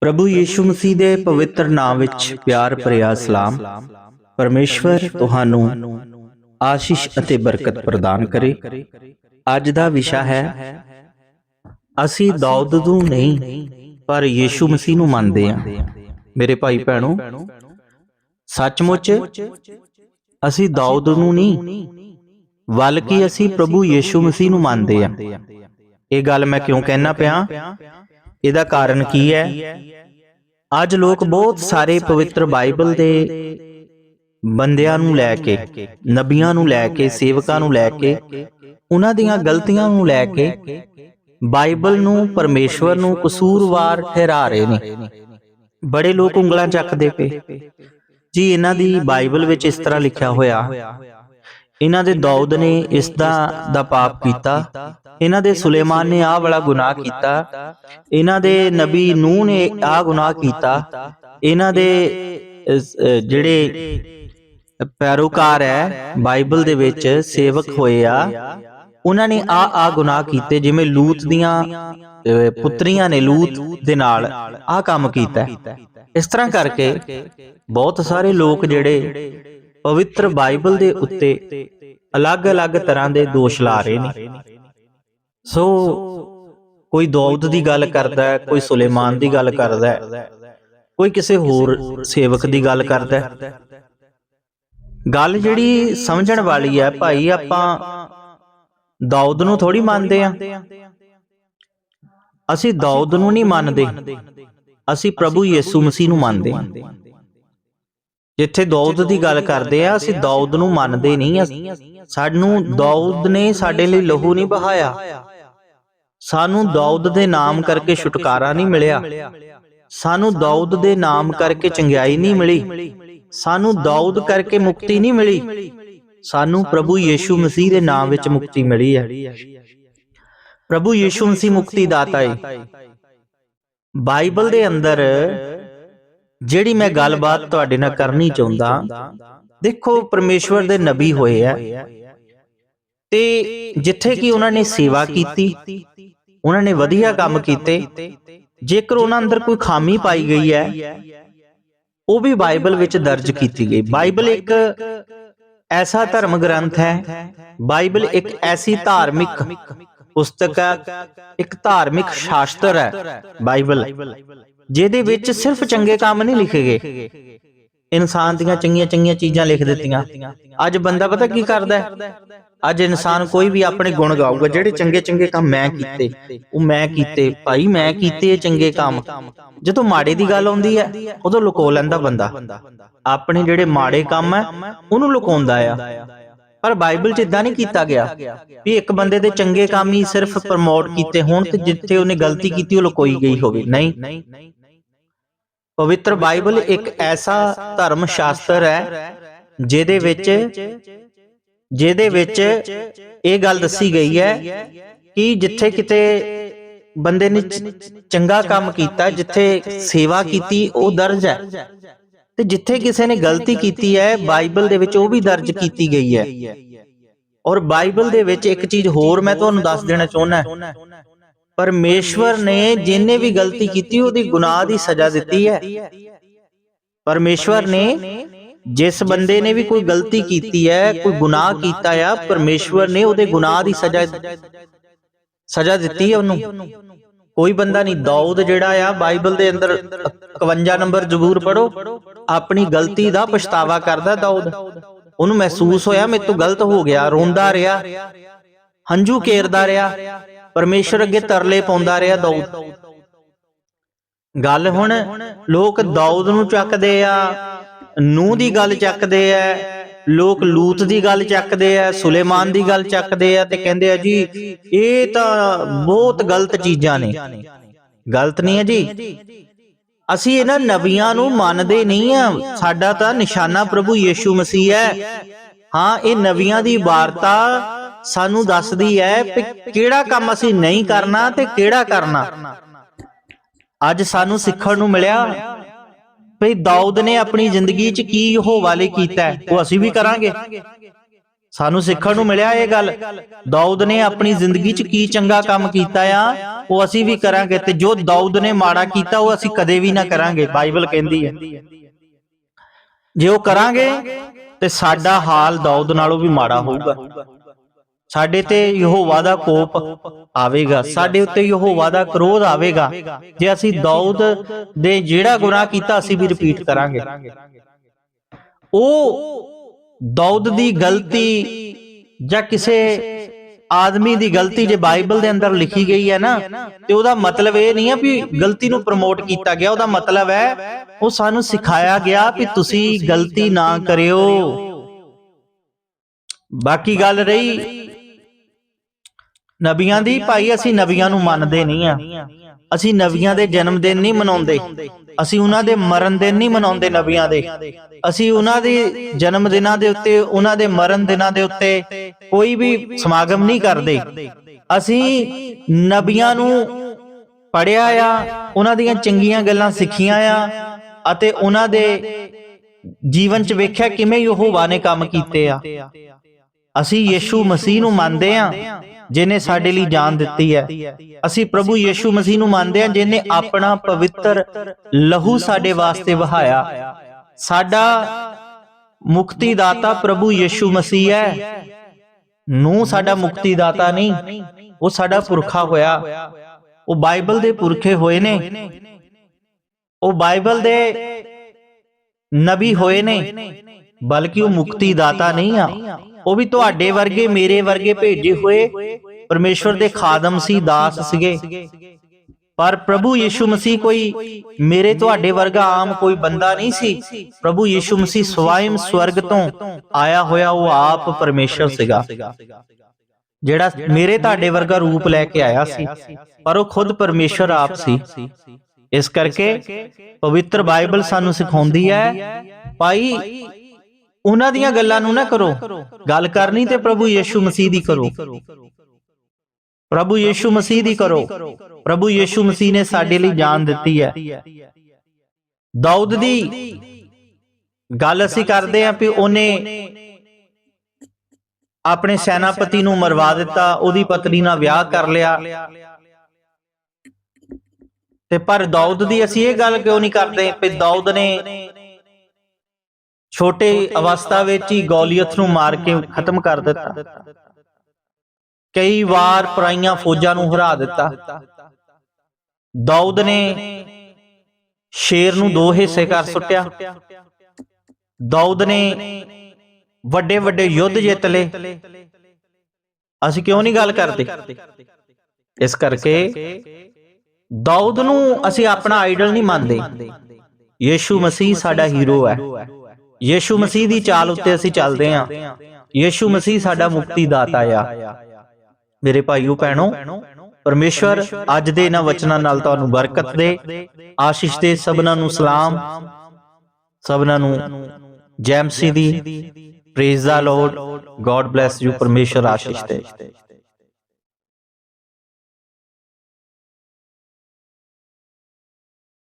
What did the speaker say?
ਪ੍ਰਭੂ ਯੀਸ਼ੂ ਮਸੀਹ ਦੇ ਪਵਿੱਤਰ ਨਾਮ ਵਿੱਚ ਪਿਆਰ ਭਰਿਆ ਸਲਾਮ। ਪਰਮੇਸ਼ਵਰ ਤੁਹਾਨੂੰ ਆਸ਼ੀਸ਼ ਅਤੇ ਬਰਕਤ ਪ੍ਰਦਾਨ ਕਰੇ। ਅੱਜ ਦਾ ਵਿਸ਼ਾ ਹੈ, ਅਸੀਂ ਦਾਊਦ ਨੂੰ ਨਹੀਂ, ਪਰ ਯੀਸ਼ੂ ਮਸੀਹ ਨੂੰ ਮੰਨਦੇ ਹਾਂ। ਮੇਰੇ ਭਾਈ ਭੈਣੋ, ਸੱਚਮੁੱਚ ਅਸੀਂ ਦਾਊਦ ਨੂੰ ਨਹੀਂ, ਬਲਕਿ ਅਸੀਂ ਪ੍ਰਭੂ ਯੀਸ਼ੂ ਮਸੀਹ ਨੂੰ ਮੰਨਦੇ ਹਾਂ। ਇਹ ਗੱਲ ਮੈਂ ਕਿਉਂ ਕਹਿਣਾ ਪਿਆ? ਇਹਦਾ ਕਾਰਨ ਕੀ ਹੈ? ਅੱਜ ਲੋਕ ਬਹੁਤ ਸਾਰੇ ਪਵਿੱਤਰ ਬਾਈਬਲ ਦੇ ਬੰਦਿਆਂ ਨੂੰ ਲੈ ਕੇ, ਨਬੀਆਂ ਨੂੰ ਲੈ ਕੇ, ਸੇਵਕਾਂ ਨੂੰ ਲੈ ਕੇ, ਉਹਨਾਂ ਦੀਆਂ ਗਲਤੀਆਂ ਨੂੰ ਲੈ ਕੇ ਬਾਈਬਲ ਨੂੰ ਪਰਮੇਸ਼ਵਰ ਨੂੰ ਕਸੂਰਵਾਰ ਠਹਿਰਾ ਰਹੇ ਨੇ। ਬੜੇ ਲੋਕ ਉਂਗਲਾਂ ਚੱਕਦੇ ਪਏ। ਜੀ, ਇਹਨਾਂ ਦੀ ਬਾਈਬਲ ਵਿੱਚ ਇਸ ਤਰ੍ਹਾਂ ਲਿਖਿਆ ਹੋਇਆ ਇਹਨਾਂ ਦੇ ਦਾਊਦ ਨੇ ਇਸ ਦਾ ਦਾ ਪਾਪ ਕੀਤਾ। ਇਹਨਾਂ ਦੇ ਸੁਲੇਮਾਨ ਨੇ ਆਹ ਵਾਲਾ ਗੁਨਾਹ ਕੀਤਾ। ਇਹਨਾਂ ਦੇ ਨਬੀ ਨੂਹ ਨੇ ਆਹ ਗੁਨਾਹ ਕੀਤਾ। ਇਹਨਾਂ ਦੇ ਜਿਹੜੇ ਪੈਰੋਕਾਰ ਹੈ ਬਾਈਬਲ ਦੇ ਵਿੱਚ ਸੇਵਕ ਹੋਏ ਆ ਉਹਨਾਂ ਨੇ ਆ ਆ ਗੁਨਾਹ ਕੀਤੇ ਜਿਵੇਂ ਲੂਤ ਦੀਆਂ ਪੁੱਤਰੀਆਂ ਨੇ ਲੂਤ ਦੇ ਨਾਲ ਆ ਕੰਮ ਕੀਤਾ। ਇਸ ਤਰ੍ਹਾਂ ਕਰਕੇ ਬਹੁਤ ਸਾਰੇ ਲੋਕ ਜਿਹੜੇ ਪਵਿੱਤਰ ਬਾਈਬਲ ਦੇ ਉੱਤੇ ਅਲੱਗ-ਅਲੱਗ ਤਰ੍ਹਾਂ ਦੇ ਦੋਸ਼ ਲਾ ਰਹੇ ਨੇ। ਸੋ ਕੋਈ ਦਾਊਦ ਦੀ ਗੱਲ ਕਰਦਾ ਹੈ, ਕੋਈ ਸੁਲੇਮਾਨ ਦੀ ਗੱਲ ਕਰਦਾ ਹੈ, ਕੋਈ ਕਿਸੇ ਹੋਰ ਸੇਵਕ ਦੀ ਗੱਲ ਕਰਦਾ ਹੈ। ਗੱਲ ਜਿਹੜੀ ਸਮਝਣ ਵਾਲੀ ਹੈ, ਭਾਈ ਆਪਾਂ ਦਾਊਦ ਨੂੰ ਥੋੜੀ ਮੰਨਦੇ ਆ ਅਸੀਂ ਦਾਊਦ ਨੂੰ ਨਹੀਂ ਮੰਨਦੇ, ਅਸੀਂ ਪ੍ਰਭੂ ਯਿਸੂ ਮਸੀਹ ਨੂੰ ਮੰਨਦੇ ਹਾਂ। ਜਿੱਥੇ ਦਾਊਦ ਦੀ ਗੱਲ ਕਰਦੇ ਆ ਅਸੀਂ ਦਾਊਦ ਨੂੰ ਮੰਨਦੇ ਨਹੀਂ ਸਾਨੂੰ ਦਾਊਦ ਨੇ ਸਾਡੇ ਲਈ ਲਹੂ ਨਹੀਂ ਬਹਾਇਆ। ਸਾਨੂੰ ਦਾਊਦ ਦੇ ਨਾਮ ਕਰਕੇ ਛੁਟਕਾਰਾ ਨਹੀਂ ਮਿਲਿਆ। ਸਾਨੂੰ ਦਾਊਦ ਦੇ ਨਾਮ ਕਰਕੇ ਚੰਗਿਆਈ ਨਹੀਂ ਮਿਲੀ। ਸਾਨੂੰ ਦਾਊਦ ਕਰਕੇ ਮੁਕਤੀ ਨਹੀਂ ਮਿਲੀ। ਸਾਨੂੰ ਪ੍ਰਭੂ ਯੀਸ਼ੂ ਮਸੀਹ ਦੇ ਨਾਮ ਵਿੱਚ ਮੁਕਤੀ ਮਿਲੀ ਹੈ। ਪ੍ਰਭੂ ਯੀਸ਼ੂ ਮਸੀਹ ਮੁਕਤੀ ਦਾਤਾ ਹੈ। ਬਾਈਬਲ ਦੇ ਅੰਦਰ ਜਿਹੜੀ ਮੈਂ ਗੱਲਬਾਤ ਤੁਹਾਡੇ ਨਾਲ ਕਰਨੀ ਚਾਹੁੰਦਾ, ਦੇਖੋ ਪਰਮੇਸ਼ਵਰ ਦੇ ਨਬੀ ਹੋਏ ਆ। ਤੇ ਜਿੱਥੇ ਕਿ ਉਹਨਾਂ ਨੇ ਸੇਵਾ ਕੀਤੀ, ਉਹਨਾਂ ਨੇ ਵਧੀਆ ਕੰਮ ਕੀਤੇ, ਜੇਕਰ ਉਹਨਾਂ ਅੰਦਰ ਕੋਈ ਖਾਮੀ ਪਾਈ ਗਈ ਹੈ, ਉਹ ਵੀ ਬਾਈਬਲ ਵਿੱਚ ਦਰਜ ਕੀਤੀ ਗਈ। ਬਾਈਬਲ ਇੱਕ ਐਸਾ ਧਰਮ ਗ੍ਰੰਥ ਹੈ, ਬਾਈਬਲ ਇੱਕ ਐਸੀ ਧਾਰਮਿਕ ਪੁਸਤਕ ਹੈ, ਇੱਕ ਧਾਰਮਿਕ ਸ਼ਾਸਤਰ ਹੈ, ਬਾਈਬਲ। ਜਿਹਦੇ ਵਿੱਚ ਸਿਰਫ ਚੰਗੇ ਕੰਮ ਨਹੀਂ ਲਿਖੇ ਗਏ। ਇਨਸਾਨ ਦੀਆਂ ਚੰਗੀਆਂ ਚੰਗੀਆਂ ਚੀਜ਼ਾਂ ਲਿਖ ਦਿੱਤੀਆਂ। ਅੱਜ ਬੰਦਾ ਪਤਾ ਕੀ ਕਰਦਾ ਹੈ? ਅੱਜ ਇਨਸਾਨ ਕੋਈ ਵੀ ਆਪਣੇ ਗੁਣ ਗਾਊਗਾ, ਜਿਹੜੇ ਚੰਗੇ ਚੰਗੇ ਕੰਮ ਮੈਂ ਕੀਤੇ, ਉਹ ਮੈਂ ਕੀਤੇ, ਭਾਈ ਮੈਂ ਕੀਤੇ ਚੰਗੇ ਕੰਮ। ਜਦੋਂ ਮਾੜੇ ਦੀ ਗੱਲ ਆਉਂਦੀ ਹੈ, ਉਦੋਂ ਲੁਕੋ ਲੈਂਦਾ ਬੰਦਾ। ਆਪਣੇ ਜਿਹੜੇ ਮਾੜੇ ਕੰਮ ਹੈ, ਉਹਨੂੰ ਲੁਕਾਉਂਦਾ ਆ। ਪਰ ਬਾਈਬਲ 'ਚ ਇਦਾਂ ਨਹੀਂ ਕੀਤਾ ਗਿਆ ਵੀ ਇੱਕ ਬੰਦੇ ਦੇ ਚੰਗੇ ਕੰਮ ਹੀ ਸਿਰਫ ਪ੍ਰਮੋਟ ਕੀਤੇ ਹੋਣ ਤੇ ਜਿੱਥੇ ਉਹਨੇ ਗਲਤੀ ਕੀਤੀ, ਉਹ ਲੁਕੋਈ ਗਈ ਹੋਵੇ। ਨਹੀਂ। ਪਵਿੱਤਰ ਬਾਈਬਲ ਇੱਕ ਐਸਾ ਧਰਮ ਸ਼ਾਸਤਰ ਹੈ ਜਿਹਦੇ ਵਿੱਚ ਜਿਹਦੇ ਵਿੱਚ ਇਹ ਗੱਲ ਦੱਸੀ ਗਈ ਹੈ ਕਿ ਜਿੱਥੇ ਕਿਤੇ ਬੰਦੇ ਨੇ ਚੰਗਾ ਕੰਮ ਕੀਤਾ ਜਿੱਥੇ ਸੇਵਾ ਕੀਤੀ ਉਹ ਦਰਜ ਹੈ। ਤੇ ਜਿੱਥੇ ਕਿਸੇ ਨੇ ਗਲਤੀ ਕੀਤੀ ਹੈ ਬਾਈਬਲ ਦੇ ਵਿੱਚ ਉਹ ਵੀ ਦਰਜ ਕੀਤੀ ਗਈ ਹੈ। ਔਰ ਬਾਈਬਲ ਦੇ ਵਿੱਚ ਇੱਕ ਚੀਜ਼ ਹੋਰ ਮੈਂ ਤੁਹਾਨੂੰ ਦੱਸ ਦੇਣਾ ਚਾਹੁੰਦਾ ਪਰਮੇਸ਼ਵਰ ਨੇ ਜਿਨੇ ਵੀ ਗਲਤੀ ਕੀਤੀ, ਉਹਦੀ ਗੁਨਾਹ ਦੀ ਸਜ਼ਾ ਦਿੱਤੀ ਹੈ। ਪਰਮੇਸ਼ਵਰ ਨੇ ਜਿਸ ਬੰਦੇ ਨੇ ਵੀ ਕੋਈ ਗਲਤੀ ਕੀਤੀ ਹੈ, ਕੋਈ ਗੁਨਾਹ ਕੀਤਾ ਆ, ਪਰਮੇਸ਼ਵਰ ਨੇ ਉਹਦੇ ਗੁਨਾਹ ਦੀ ਸਜ਼ਾ ਸਜ਼ਾ ਦਿੱਤੀ ਹੈ ਉਹਨੂੰ। ਕੋਈ ਬੰਦਾ ਨਹੀਂ, ਦਾਊਦ ਜਿਹੜਾ ਆ, ਬਾਈਬਲ ਦੇ ਅੰਦਰ 51 ਨੰਬਰ ਜ਼ਬੂਰ ਪੜੋ ਆਪਣੀ ਗਲਤੀ ਦਾ ਪਛਤਾਵਾ ਕਰਦਾ ਦਾਊਦ। ਉਹਨੂੰ ਮਹਿਸੂਸ ਹੋਇਆ, ਮੇਰੇ ਤੋਂ ਗਲਤ ਹੋ ਗਿਆ, ਰੋਂਦਾ ਰਿਹਾ, ਹੰਝੂ ਕੇਰਦਾ ਰਿਹਾ। ਪਰਮੇਸ਼ਰ ਅੱਗੇ ਤਰਲੇ ਪਾਉਂਦਾ ਰਿਹਾ ਦਾਊਦ। ਗੱਲ ਹੁਣ ਲੋਕ ਦਾਊਦ ਨੂੰ ਚੱਕਦੇ ਆ, ਨੂਹ ਦੀ ਗੱਲ ਚੱਕਦੇ ਆ, ਲੋਕ ਲੂਤ ਦੀ ਗੱਲ ਚੱਕਦੇ ਆ, ਸੁਲੇਮਾਨ ਦੀ ਗੱਲ ਚੱਕਦੇ ਆ ਤੇ ਕਹਿੰਦੇ ਆ ਜੀ, ਇਹ ਤਾਂ ਬਹੁਤ ਗਲਤ ਚੀਜ਼ਾਂ ਨੇ। ਗਲਤ ਨਹੀਂ ਹੈ ਜੀ। ਅਸੀਂ ਇਹਨਾਂ ਨਬੀਆਂ ਨੂੰ ਮੰਨਦੇ ਨਹੀਂ ਆ। ਸਾਡਾ ਤਾਂ ਨਿਸ਼ਾਨਾ ਪ੍ਰਭੂ ਯੀਸ਼ੂ ਮਸੀਹ ਹੈ। ਹਾਂ, ਇਹ ਨਬੀਆਂ ਦੀ ਵਾਰਤਾ ਸਾਨੂੰ ਦੱਸਦੀ ਹੈ ਕਿ ਕਿਹੜਾ ਕੰਮ ਅਸੀਂ ਨਹੀਂ ਕਰਨਾ ਤੇ ਕਿਹੜਾ ਕਰਨਾ। ਅੱਜ ਸਾਨੂੰ ਸਿੱਖਣ ਨੂੰ ਮਿਲਿਆ ਭਈ ਦਾਊਦ ਨੇ ਆਪਣੀ ਜ਼ਿੰਦਗੀ 'ਚ ਕੀ ਯਹੋਵਾ ਲਈ ਕੀਤਾ ਉਹ ਅਸੀਂ ਵੀ ਕਰਾਂਗੇ। ਸਾਨੂੰ ਸਿੱਖਣ ਨੂੰ ਮਿਲਿਆ ਇਹ ਗੱਲ। ਦਾਊਦ ਨੇ ਆਪਣੀ ਜ਼ਿੰਦਗੀ 'ਚ ਕੀ ਚੰਗਾ ਕੰਮ ਕੀਤਾ ਆ? ਉਹ ਅਸੀਂ ਵੀ ਕਰਾਂਗੇ ਤੇ ਜੋ ਦਾਊਦ ਨੇ ਮਾੜਾ ਕੀਤਾ ਉਹ ਅਸੀਂ ਕਦੇ ਵੀ ਨਾ ਕਰਾਂਗੇ ਬਾਈਬਲ ਕਹਿੰਦੀ ਹੈ। ਜੇ ਉਹ ਕਰਾਂਗੇ ਤੇ ਸਾਡਾ ਹਾਲ ਦਾਊਦ ਨਾਲੋਂ ਵੀ ਮਾੜਾ ਹੋਊਗਾ। ਸਾਡੇ ਤੇ ਯਹੋਵਾ ਦਾ ਕੋਪ ਆਵੇਗਾ। ਸਾਡੇ ਉੱਤੇ ਯਹੋਵਾ ਦਾ ਕਰੋਧ ਆਵੇਗਾ। ਜੇ ਅਸੀਂ ਦਾਊਦ ਦੇ ਜਿਹੜਾ ਗੁਨਾਹ ਕੀਤਾ ਅਸੀਂ ਵੀ ਰਿਪੀਟ ਕਰਾਂਗੇ। ਉਹ ਦਾਊਦ ਦੀ ਗਲਤੀ ਜਾਂ ਕਿਸੇ ਆਦਮੀ ਦੀ ਗਲਤੀ ਜੇ ਬਾਈਬਲ ਦੇ ਅੰਦਰ ਲਿਖੀ ਗਈ ਹੈ ਨਾ ਤੇ ਉਹਦਾ ਮਤਲਬ ਇਹ ਨਹੀਂ ਹੈ ਵੀ ਗਲਤੀ ਨੂੰ ਪ੍ਰਮੋਟ ਕੀਤਾ ਗਿਆ ਉਹਦਾ ਮਤਲਬ ਹੈ ਉਹ ਸਾਨੂੰ ਸਿਖਾਇਆ ਗਿਆ ਵੀ ਤੁਸੀਂ ਗਲਤੀ ਨਾ ਕਰਿਓ। ਬਾਕੀ ਗੱਲ ਰਹੀ ਨਬੀਆਂ ਦੀ ਭਾਈ ਅਸੀਂ ਨਬੀਆਂ ਨੂੰ ਮੰਨਦੇ ਨਹੀਂ ਆ। ਅਸੀਂ ਨਬੀਆਂ ਦੇ ਜਨਮ ਦਿਨ ਨਹੀਂ ਮਨਾਉਂਦੇ। ਅਸੀਂ ਉਹਨਾਂ ਦੇ ਮਰਨ ਦਿਨ ਨਹੀਂ ਮਨਾਉਂਦੇ ਨਬੀਆਂ ਦੇ। ਅਸੀਂ ਉਹਨਾਂ ਦੇ ਜਨਮ ਦਿਨਾਂ ਦੇ ਉੱਤੇ ਉਹਨਾਂ ਦੇ ਮਰਨ ਦਿਨਾਂ ਦੇ ਉੱਤੇ ਕੋਈ ਵੀ ਸਮਾਗਮ ਨਹੀਂ ਕਰਦੇ। ਅਸੀਂ ਨਬੀਆਂ ਨੂੰ ਪੜਿਆ ਆ ਉਹਨਾਂ ਦੀਆਂ ਚੰਗੀਆਂ ਗੱਲਾਂ ਸਿੱਖੀਆਂ ਆ ਅਤੇ ਉਹਨਾਂ ਦੇ ਜੀਵਨ 'ਚ ਵੇਖਿਆ ਕਿਵੇਂ ਯਹੋਵਾ ਨੇ ਕੰਮ ਕੀਤੇ ਆ। ਅਸੀਂ ਯੀਸ਼ੂ ਮਸੀਹ ਨੂੰ ਮੰਨਦੇ ਆ ਜਿਨੇ ਸਾਡੇ ਲਈ ਜਾਨ ਦਿੱਤੀ ਹੈ। ਅਸੀਂ ਪ੍ਰਭੂ ਯੀਸ਼ੂ ਮਸੀਹ ਨੂੰ ਮੰਨਦੇ ਆ ਜਿਨੇ ਆਪਣਾ ਪਵਿੱਤਰ ਲਹੂ ਸਾਡੇ ਵਾਸਤੇ ਵਹਾਇਆ। ਸਾਡਾ ਮੁਕਤੀ ਦਾਤਾ ਪ੍ਰਭੂ ਯੀਸ਼ੂ ਮਸੀਹ ਹੈ। ਨੂੰ ਸਾਡਾ ਮੁਕਤੀ ਦਾਤਾ ਨਹੀਂ। ਉਹ ਸਾਡਾ ਪੁਰਖਾ ਹੋਇਆ। ਉਹ ਬਾਈਬਲ ਦੇ ਪੁਰਖੇ ਹੋਏ ਨੇ। ਉਹ ਬਾਈਬਲ ਦੇ ਨਬੀ ਹੋਏ ਨੇ। ਬਲਕਿ ਉਹ ਮੁਕਤੀ ਦਾਤਾ ਨਹੀਂ ਆ। ਉਹ ਵੀ ਤੁਹਾਡੇ ਵਰਗੇ ਮੇਰੇ ਵਰਗੇ ਭੇਜੇ ਹੋਏ। ਪਰਮੇਸ਼ਵਰ ਦੇ ਖਾਦਮ ਸੀ ਦਾਸ ਸੀਗੇ। ਪਰ ਪ੍ਰਭੂ ਯੀਸ਼ੂ ਮਸੀਹ ਕੋਈ ਮੇਰੇ ਤੁਹਾਡੇ ਵਰਗਾ ਆਮ ਕੋਈ ਬੰਦਾ ਨਹੀਂ ਸੀ। ਪ੍ਰਭੂ ਯੀਸ਼ੂ ਮਸੀਹ ਸਵੈਮ ਸਵਰਗ ਤੋਂ ਆਇਆ ਹੋਇਆ ਉਹ ਆਪ ਪਰਮੇਸ਼ਰ ਸੀਗਾ। ਜਿਹੜਾ ਮੇਰੇ ਤੁਹਾਡੇ ਵਰਗਾ ਰੂਪ ਲੈ ਕੇ ਆਇਆ ਸੀ। ਪਰ ਉਹ ਖੁਦ ਪਰਮੇਸ਼ਰ ਆਪ ਸੀ। ਇਸ ਕਰਕੇ ਪਵਿੱਤਰ ਬਾਈਬਲ ਸਾਨੂੰ ਸਿਖਾਉਂਦੀ ਹੈ ਭਾਈ ਉਹਨਾਂ ਦੀਆਂ ਗੱਲਾਂ ਨੂੰ ਨਾ ਕਰੋ। ਗੱਲ ਕਰਨੀ ਤੇ ਪ੍ਰਭੂ ਯੀਸ਼ੂ ਮਸੀਹ ਦੀ ਕਰੋ। ਪ੍ਰਭੂ ਯੀਸ਼ੂ ਮਸੀਹ ਦੀ ਕਰੋ। ਪ੍ਰਭੂ ਯੀਸ਼ੂ ਮਸੀਹ ਨੇ ਸਾਡੇ ਲਈ ਜਾਨ ਦਿੱਤੀ ਹੈ। ਦਾਊਦ ਦੀ ਗੱਲ ਅਸੀਂ ਕਰਦੇ ਆਂ ਵੀ ਉਹਨੇ ਆਪਣੇ ਸੈਨਾਪਤੀ ਨੂੰ ਮਰਵਾ ਦਿੱਤਾ, ਉਹਦੀ ਪਤਨੀ ਨਾਲ ਵਿਆਹ ਕਰ ਲਿਆ। ਤੇ ਪਰ ਦਾਊਦ ਦੀ ਅਸੀਂ ਇਹ ਗੱਲ ਕਿਉਂ ਨਹੀਂ ਕਰਦੇ ਕਿ ਦਾਊਦ ਨੇ ਛੋਟੇ ਅਵਸਥਾ ਵਿੱਚ ਹੀ ਗੋਲੀਅਥ ਨੂੰ ਮਾਰ ਕੇ ਖਤਮ ਕਰ ਦਿੱਤਾ। ਕਈ ਵਾਰ ਪਰਾਈਆਂ ਫੌਜਾਂ ਨੂੰ ਹਰਾ ਦਿੱਤਾ। ਦਾਊਦ ਨੇ ਸ਼ੇਰ ਨੂੰ ਦੋ ਹਿੱਸੇ ਕਰ ਸੁੱਟਿਆ। ਦਾਊਦ ਨੇ ਵੱਡੇ ਵੱਡੇ ਯੁੱਧ ਜਿੱਤ ਲਏ। ਅਸੀਂ ਕਿਉਂ ਨਹੀਂ ਗੱਲ ਕਰਦੇ? ਇਸ ਕਰਕੇ ਦਾਊਦ ਨੂੰ ਅਸੀਂ ਆਪਣਾ ਆਈਡਲ ਨਹੀਂ ਮੰਨਦੇ। ਯੀਸ਼ੂ ਮਸੀਹ ਸਾਡਾ ਹੀਰੋ ਹੈ। ਯੀਸ਼ੂ ਮਸੀਹ ਦੀ ਚਾਲ ਉੱਤੇ ਅਸੀਂ ਚੱਲਦੇ ਹਾਂ। ਯੀਸ਼ੂ ਮਸੀਹ ਸਾਡਾ ਮੁਕਤੀ ਦਾਤਾ ਆ। ਮੇਰੇ ਭਾਈਓ ਭੈਣੋ ਪਰਮੇਸ਼ਵਰ ਅੱਜ ਦੇ ਇਹਨਾਂ ਵਚਨਾਂ ਨਾਲ ਤੁਹਾਨੂੰ ਬਰਕਤ ਦੇ। ਆਸ਼ੀਸ਼ ਦੇ ਸਭਨਾਂ ਨੂੰ ਸਲਾਮ। ਸਭਨਾਂ ਨੂੰ ਜੈਮਸੀ ਦੀ। ਪ੍ਰੇਜ਼ ਦਾ। ਲਾਰਡ ਗੋਡ ਬlesਸ ਯੂ ਪਰਮੇਸ਼ਵਰ ਆਸ਼ੀਸ਼ ਦੇ।